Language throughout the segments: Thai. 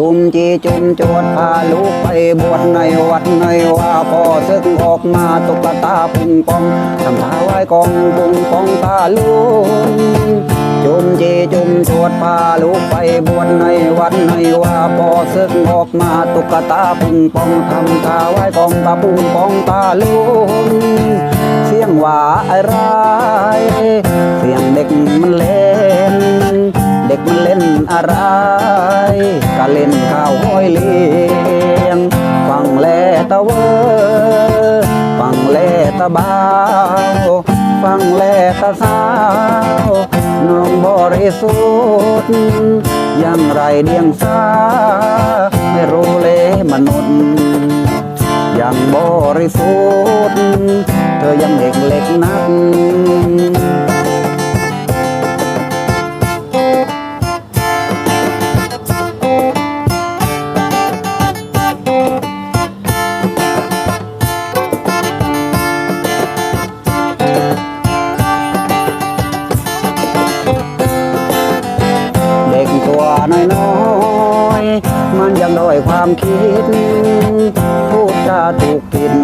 จุมจีจุมจวดพาลูกไปบวชในวัดในว่าพอซึกออกมาตุกตาปุงปองทำท่าไหว้กองปุงปองตาลุงจุมจีจุมจวดพาลูกไปบวชในวัดในว่าพอซึกออกมาตุกตาปุงปองทำท่าไหว้กองตาปุงปองตาลุงเสียงหว่าอะไรเสียงเด็กมันเล่น เด็กมันเล่นอะไร ก็เล่นข้าวห้อยเลี้ยง ฟังแลตะเวอฟังแลตะบ่าวฟังแลตะสาวน้องบริสุทธิ์ยังไรเดียงสาไม่รู้เลยมนุษย์ยังบริสุทธิ์เธอยังเด็กเล็กนัก ด้อยความคิด พูดจาถูกผิด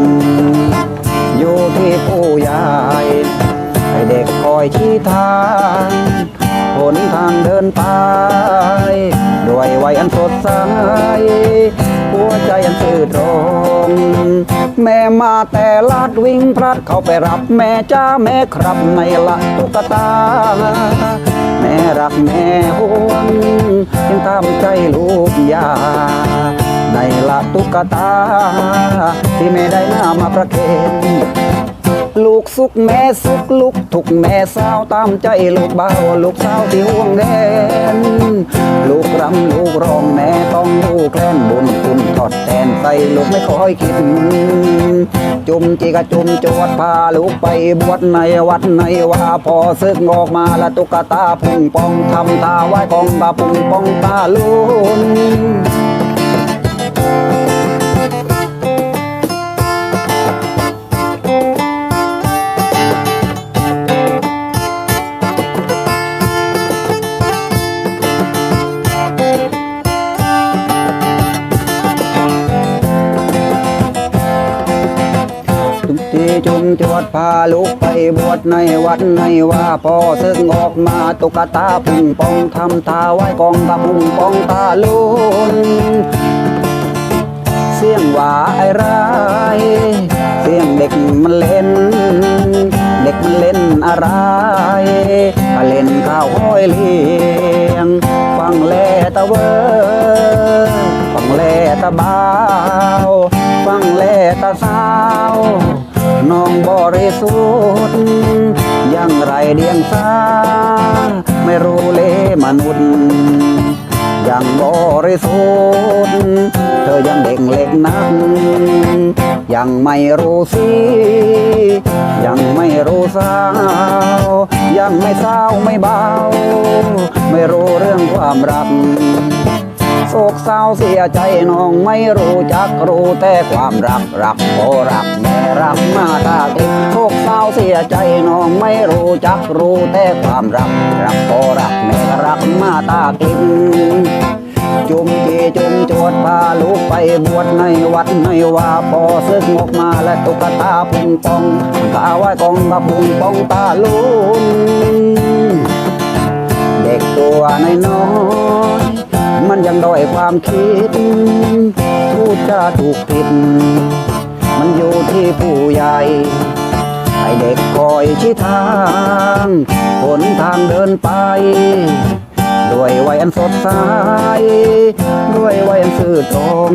อยู่ที่ผู้ใหญ่ให้เด็กคอยชี้ทางหนทางเดินไปด้วยวัยอันสดใสหัวใจอันสื่อตรง แม่มาแต่ลาดวิ่งพลัดเข้าไปรับแม่จ้าแม่ครับในละตุ๊กตา แม่รักแม่ห่วงยังตามใจลูกยาในละตุ๊กตา ที่แม่ได้นามาประเคนลูกสุขแม่สุขลูกทุกแม่สาวตามใจลูกเบาลูกสาวที่ห่วงแดนลูกรำลูกร้องแม่ แคลนบุญคุณทอดแทนใส่ลูกไม่ค่อยคิดจุมจีกะจุมจวดพาลูกไปบวชในวัดในว่าพอซึกออกมาละตุกตาพุ่งปองทำตาไหว้กองตาพุ่งปองตาลุน จวดพาลูกไปบวชในวัดในว่าพอซึ่งออกมาตุกตาพุ่งปองทำตาไหว้กองตาพุ่งปองตาลุนเสียงหวาไอ้ไรเสียงเด็กมันเล่น เด็กมันเล่นอะไรก็เล่นข้าวห้อยเลี้ยง ฟังแลตะเวอฟังแลตะบา สุทธิ์ยังไรเดียงสาไม่รู้เลมนุษย์ยังบริสุทธิ์เธอยังเด็กเล็กนัก ยังไม่รู้สิยังไม่รู้สาวยังไม่เศร้าไม่เบา ไม่รู้เรื่องความรักโศกเศร้าเสียใจน้องไม่รู้จักรู้แต่ความรักรักโอรักแรักมาตาติโศกเศร้าเสียใจน้องไม่รู้จักรู้แต่ความรัก รักโอรักแม่รักมาตาติจุมจีจุมจวดพาลูกไปบวชในวัดในว่าพอซึกออกมาและตุกตาพุงปองตาไหว้กองตาพุงปองตาลุนเด็กตัวน้อยๆมันยังด้อยความคิดพูดจาถูกผิด มันอยู่ที่ผู้ใหญ่ ให้เด็กคอยชี้ทางหนทางเดินไป ด้วยวัยอันสดใส ด้วยวัยอันซื่อตรง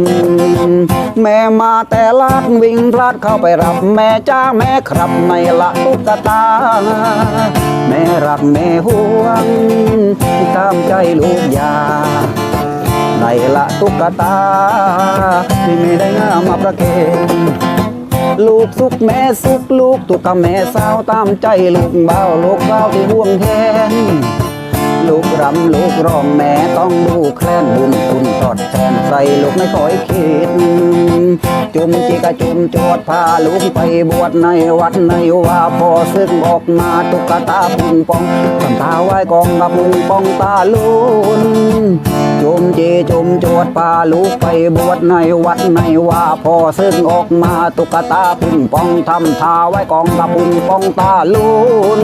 แม่มาแต่ลาดวิ่งพลาดเข้าไปรับ แม่จ้าแม่ครับในละตุ๊กตา แม่รักแม่ห่วงตามใจลูกยา ในละตุ๊กตา ที่ไม่ได้งามมาประเคนลูกสุกแม่สุกลูกตุกกะแม่สาวตามใจลูกเบาลูกเบาที่ห่วงแทน รำลูกร้องแม่ต้องลูแคลนบุญคุณทอดแทนใส่ลูกไม่คอยคิด จุมจิกะจุมจวดพาลูกไปบวชในวัดในว่าพอซึ่งออกมาตุกตาพุงปองทำตาไว้กองกับพุงปองตาลุนจุมมเจจมโจดพาลูกไปบวชในวัดในว่าพอซึ่งออกมาตุกตาปิงปองทำทาไว้กองกระปุงปองตาลุน